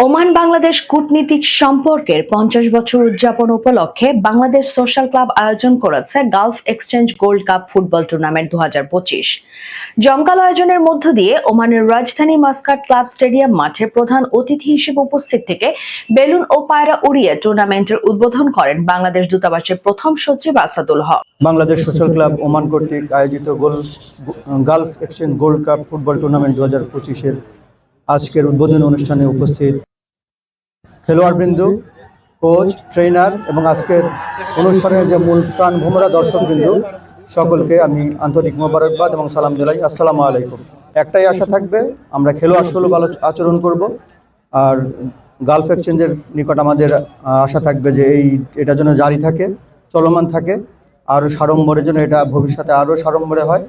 Oman Bangladesh কূটনীতিক সম্পর্কের পঞ্চাশ বছর উদযাপন উপলক্ষে বাংলাদেশ সোশ্যাল ক্লাব আয়োজন করেছে Gulf exchange gold cup football tournament দু হাজার পঁচিশ। জমকাল আয়োজনের মধ্য দিয়ে ওমানের রাজধানী মাস্কাট ক্লাব স্টেডিয়াম মাঠে প্রধান অতিথি হিসেবে উপস্থিত থেকে বেলুন ও পায়রা উড়িয়ে টুর্নামেন্টের উদ্বোধন করেন বাংলাদেশ দূতাবাসের প্রথম সচিব Asadul Haque. Bangladesh social club Oman কর্তৃক আয়োজিত গোল, Gulf exchange gold cup football tournament দু হাজার পঁচিশের আজকের উদ্বোধনী অনুষ্ঠানে উপস্থিত খেলোয়াড়বৃন্দ, কোচ, ট্রেনার এবং আজকের অনুষ্ঠানের যে মূল প্রাণ ভোমরা দর্শকবৃন্দ, সকলকে আমি আন্তরিক মোবারকবাদ এবং সালাম জানাই। আসসালামু আলাইকুম। একটাই আশা থাকবে, আমরা খেলোয়াড় সুলভ আচরণ করব। আর গালফ এক্সচেঞ্জের নিকট আমাদের আশা থাকবে যে এই এটা যেন জারি থাকে, চলমান থাকে আরও সাড়ম্বরের জন্য এটা ভবিষ্যতে আরও সাড়ম্বরে হয়।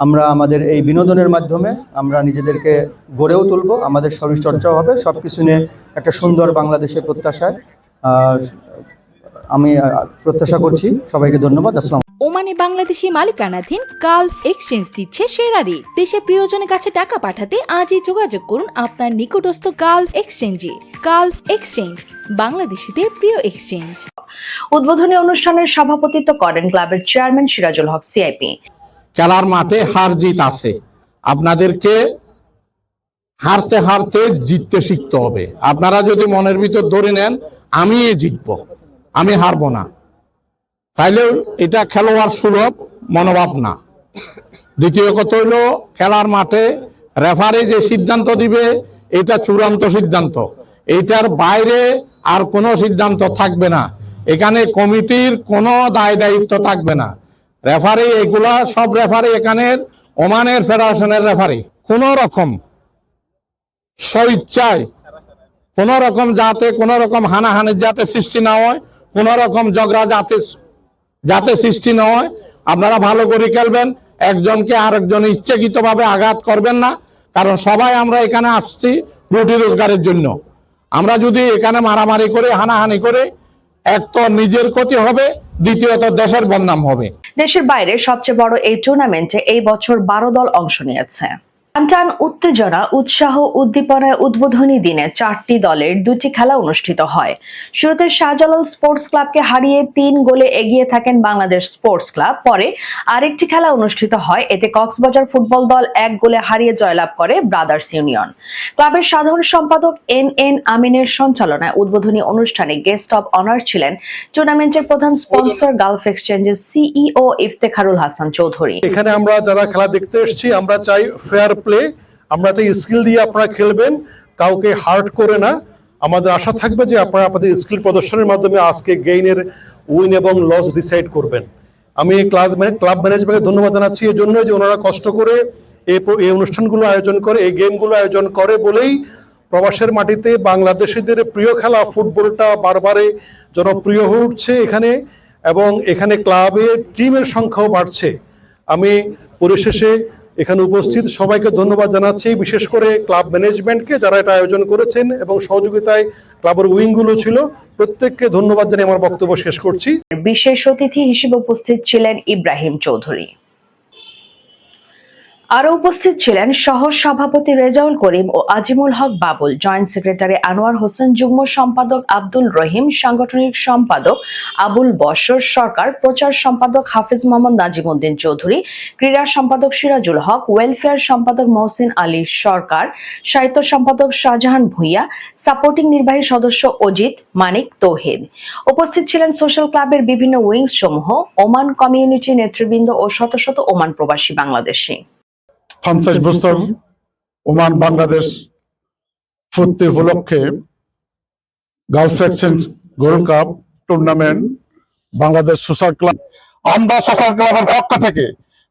আমরা আমাদের এই বিনোদনের মাধ্যমে আমরা নিজেদেরকে গড়েও তুলব আমাদের শরীরচর্চাও হবে সব কিছু নিয়ে একটা সুন্দর বাংলাদেশের প্রত্যাশায় আর আমি প্রত্যাশা করছি। সবাইকে ধন্যবাদ আসসালাম ওমানে বাংলাদেশি মালিকানাধীন গালফ এক্সচেঞ্জ দিচ্ছে সেরা রেট দেশে প্রিয়জনের কাছে টাকা পাঠাতে আজই যোগাযোগ করুন আপনার নিকটস্থ গালফ এক্সচেঞ্জে। গালফ এক্সচেঞ্জ বাংলাদেশিদের প্রিয় এক্সচেঞ্জ। উদ্বোধনী অনুষ্ঠানের সভাপতিত্ব করেন ক্লাবের চেয়ারম্যান সিরাজুল হক সিআইপি। খেলার মাঠে হার জিত আছে। আপনাদেরকে হারতে হারতে জিততে শিখতে হবে। আপনারা যদি মনের ভিতর ধরে নেন আমি জিতবো। আমি হারবো না। তাইলে এটা খেলোয়াড় সুলভ মনোভাব না। দ্বিতীয় কথা হইল, খেলার মাঠে রেফারি যে সিদ্ধান্ত দিবে, এটা চূড়ান্ত সিদ্ধান্ত। এইটার বাইরে আর কোনো সিদ্ধান্ত থাকবে না। এখানে কমিটির কোনো দায় দায়িত্ব থাকবে না। রেফারি এগুলা সব রেফারি এখানে ওমানের ফেডারেশনের রেফারি কোন রকম স্বইচ্ছায় কোন রকম যাতে কোন রকম হানাহানির যাতে সৃষ্টি না হয় কোন রকম ঝগড়া যাতে যাতে সৃষ্টি না হয়, আপনারা ভালো করে খেলবেন, একজনকে আরেকজন ইচ্ছাকৃত ভাবে আঘাত করবেন না, কারণ সবাই আমরা এখানে আসছি রুটি রোজগারের জন্য। আমরা যদি এখানে মারামারি করে, হানাহানি করে, এক তো নিজের ক্ষতি হবে, দ্বিতীয়ত দেশের বদনাম হবে। দেশের বাইরে সবচেয়ে বড় এই টুর্নামেন্টে এই বছর বারো দল অংশ নিয়েছে। টান উত্তেজনা, উৎসাহ, উদ্দীপনায় উদ্বোধনী দিনে চারটি দলের দুটি খেলা অনুষ্ঠিত হয়। শুরুতে শাহজালাল স্পোর্টস ক্লাবকে হারিয়ে তিন গোলে এগিয়ে থাকেন বাংলাদেশ স্পোর্টস ক্লাব। পরে আরেকটি খেলা অনুষ্ঠিত হয়, এতে কক্সবাজার ফুটবল দল এক গোলে হারিয়ে জয়লাভ করে ব্রাদার্স ইউনিয়ন। ক্লাবের সাধারণ সম্পাদক এন এন আমিনের সঞ্চালনায় উদ্বোধনী অনুষ্ঠানে গেস্ট অব অনার ছিলেন টুর্নামেন্টের প্রধান স্পন্সর গালফ এক্সচেঞ্জের সিইও ইফতেখারুল হাসান চৌধুরী। এখানে আমরা যারা খেলা দেখতে এসেছি, আমরা চাই ফেয়ার প্লে আমরা চাই স্কিল দিয়ে আপনারা খেলবেন, কাউকে হার্ট করে না। আমাদের আশা থাকবে যে আপনারা আপনাদের স্কিল প্রদর্শনের মাধ্যমে আজকে গেইনের উইন এবং লস ডিসাইড করবেন। আমি ক্লাস ক্লাব ম্যানেজমেন্টকে ধন্যবাদ জানাচ্ছি এই জন্য যে ওনারা কষ্ট করে এই অনুষ্ঠানগুলো আয়োজন করে, এই গেমগুলো আয়োজন করে বলেই প্রবাসের মাটিতে বাংলাদেশিদের প্রিয় খেলা ফুটবলটা বারবারে জনপ্রিয় হয়ে উঠছে এখানে এবং এখানে ক্লাবের টিমের সংখ্যাও বাড়ছে। আমি পরিশেষে এখানে উপস্থিত সবাইকে ধন্যবাদ জানাচ্ছি, বিশেষ করে ক্লাব ম্যানেজমেন্টকে যারা এটা আয়োজন করেছেন এবং সহযোগিতায় ক্লাবের উইংগুলো ছিল। প্রত্যেককে ধন্যবাদ জানিয়ে আমার বক্তব্য শেষ করছি। বিশেষ অতিথি হিসেবে উপস্থিত ছিলেন ইব্রাহিম চৌধুরী। আরও উপস্থিত ছিলেন সহ সভাপতি রেজাউল করিম ও আজিমুল হক বাবুল, জয়েন্ট সেক্রেটারি আনোয়ার হোসেন, যুগ্ম সম্পাদক আব্দুল রহিম, সাংগঠনিক সম্পাদক আবুল বশর সরকার, প্রচার সম্পাদক হাফিজ মোহাম্মদ নাজিমুদ্দিন চৌধুরী, ক্রীড়া সম্পাদক সিরাজুল হক, ওয়েলফেয়ার সম্পাদক মহসিন আলী সরকার, সাহিত্য সম্পাদক শাহজাহান ভুইয়া, সাপোর্টিং নির্বাহী সদস্য অজিত মানিক তৌহিদ উপস্থিত ছিলেন সোশ্যাল ক্লাবের বিভিন্ন উইংস সমূহ, ওমান কমিউনিটি নেতৃবৃন্দ ও শত শত ওমান প্রবাসী বাংলাদেশী। পঞ্চাশ বছর ওমান বাংলাদেশ ফুর্তি উপলক্ষে girls exchange gold cup tournament Bangladesh social club. আমরা সোশ্যাল ক্লাবের পক্ষ থেকে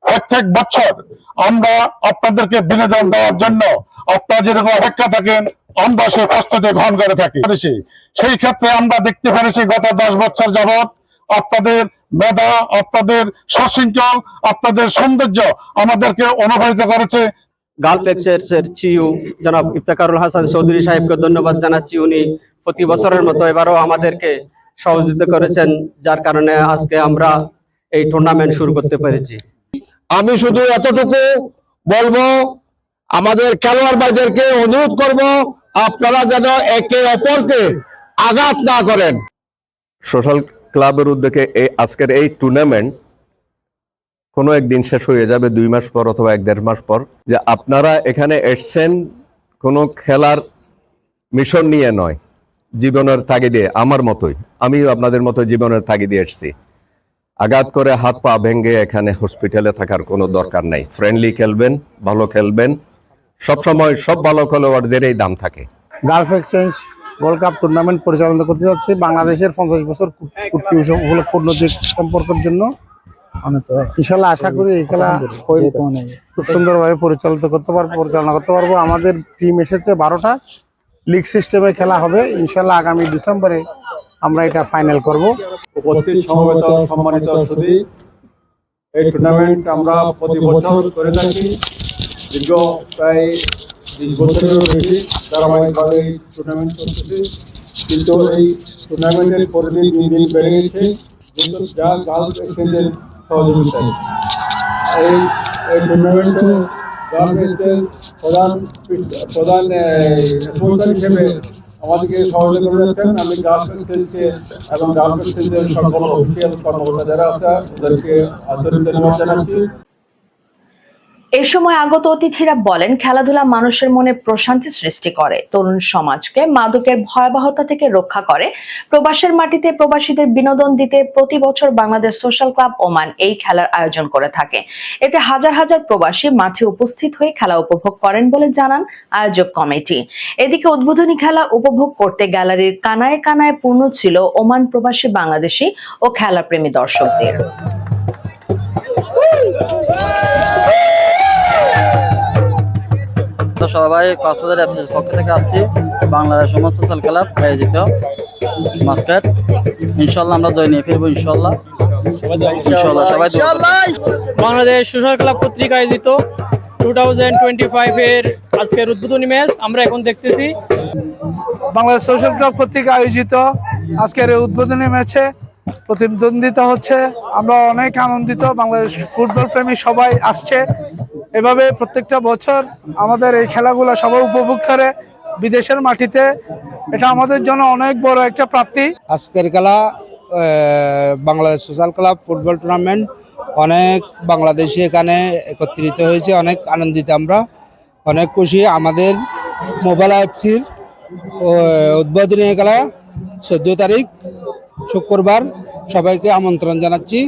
প্রত্যেক বছর আমরা আপনাদেরকে বিনোদন দেওয়ার জন্য আপনারা যেরকম অপেক্ষা থাকেন, আমরা সেই প্রস্তুতি গ্রহণ করে থাকি। সেই ক্ষেত্রে আমরা দেখতে পেরেছি গত দশ বছর যাবৎ আপনাদের মেধা আপনাদের সশৃঙ্খল আপনাদের সৌন্দর্য আমাদেরকে অনুপ্রাণিত করেছে। গালফ এক্সচেঞ্জের চিউ জনাব ইফতেখারুল হাসান চৌধুরী সাহেবকে ধন্যবাদ জানাচ্ছি। উনি প্রতি বছরের মতো এবারও আমাদেরকে সহযোগিতা করেছেন যার কারণে আজকে আমরা এই টুর্নামেন্ট শুরু করতে পেরেছি। আমি শুধু এতটুকু বলব আমাদের খেলোয়াড় ভাইদেরকে অনুরোধ করব আপনারা যেন একে অপরকে আঘাত না করেন। সোশ্যাল ক্লাবের উদ্যোগে এই আজকের এই টুর্নামেন্ট কোনো একদিন শেষ হয়ে যাবে, দুই মাস পর অথবা এক দেড় মাস পর। যে আপনারা এখানে এসছেন কোনো খেলার মিশন নিয়ে নয়, জীবনের তাগিদে, আমার মতোই। আমিও আপনাদের মতো জীবনের তাগিদে এসেছি। আঘাত করে হাত পা ভেঙে এখানে হসপিটালে থাকার কোনো দরকার নাই। ফ্রেন্ডলি খেলবেন, ভালো খেলবেন। সবসময় সব ভালো খেলোয়াড়দেরই দাম থাকে। Gulf exchange world cup tournament পরিচালনা করতে যাচ্ছে। বাংলাদেশের পঞ্চাশ বছর কূর্তি উৎসব উপলক্ষে উন্নতির সম্পর্কের জন্য। ইনশাল্লাহ আশা করি এই খেলা খুব সুন্দরভাবে পরিচালিত করতে পারব পরিচালনা করতে পারব। আমাদের টিম এসেছে বারোটা। লিগ সিস্টেমে খেলা হবে। ইনশাল্লাহ আগামী ডিসেম্বরে আমরা এটা ফাইনাল করব। উপস্থিত সমবেত সম্মানিত সুধী এই টুর্নামেন্ট আমরা প্রতি বছর করে থাকি। দীর্ঘ প্রায় বিশ বছরেরও বেশি ধারাবাহিকভাবে এই টুর্নামেন্ট করতেছি কিন্তু এই টুর্নামেন্টের পরিধি দিন দিন বেড়ে গেছে। কিন্তু যা গার্লস এক্সচেঞ্জের সহযোগিতায় এই এই টুর্নামেন্টে গার্লস এক্সচেঞ্জ প্রধান প্রধান স্পন্সর হিসেবে আমাদেরকে সহযোগিতা করে আমি গার্লস এক্সচেঞ্জকে এবং গার্লস এক্সচেঞ্জের সকল অফিসিয়াল কর্মকর্তা যারা আছে, ওদেরকে আন্তরিক ধন্যবাদ জানাচ্ছি। এ সময় আগত অতিথিরা বলেন, খেলাধুলা মানুষের মনে প্রশান্তি সৃষ্টি করে। তরুণ সমাজকে মাদকের ভয়াবহতা থেকে রক্ষা করে। প্রবাসের মাটিতে প্রবাসীদের বিনোদন দিতে প্রতি বছর বাংলাদেশ সোশ্যাল ক্লাব ওমান এই খেলার আয়োজন করে থাকে। এতে হাজার হাজার প্রবাসী মাঠে উপস্থিত হয়ে খেলা উপভোগ করেন বলে জানান আয়োজক কমিটি। এদিকে উদ্বোধনী খেলা উপভোগ করতে গ্যালারির কানায় কানায় পূর্ণ ছিল ওমান প্রবাসী বাংলাদেশি ও খেলাপ্রেমী দর্শকদের। তো সবাই কক্সবাজার এফসির পক্ষ থেকে আসছি। বাংলাদেশ সমাজ সোশ্যাল ক্লাব আয়োজিত মাস্কাট ইনশাল্লাহ আমরা জয় নিয়ে ফিরবো ইনশাল্লাহ ইনশাল্লাহ সবাই বাংলাদেশ সোশ্যাল ক্লাব কর্তৃক আয়োজিত টু থাউজেন্ড টোয়েন্টি ফাইভের আজকের উদ্বোধনী ম্যাচ আমরা এখন দেখতেছি। বাংলাদেশ সোশ্যাল ক্লাব কর্তৃক আয়োজিত আজকের এই উদ্বোধনী ম্যাচে প্রতিদ্বন্দ্বিতা হচ্ছে। আমরা অনেক আনন্দিত বাংলাদেশ ফুটবল প্রেমী সবাই আসছে। এভাবে প্রত্যেকটা বছর আমাদের এই খেলাগুলো সবাই উপভোগ করে বিদেশের মাটিতে। এটা আমাদের জন্য অনেক বড় একটা প্রাপ্তি। আজকের খেলা Bangladesh social club football tournament. অনেক বাংলাদেশি এখানে একত্রিত হয়েছে, অনেক আনন্দিত আমরা, অনেক খুশি। আমাদের মোবাইল অ্যাপসির উদ্বোধনী খেলা, চোদ্দ তারিখ, শুক্রবার। সবাইকে আমন্ত্রণ জানাচ্ছি।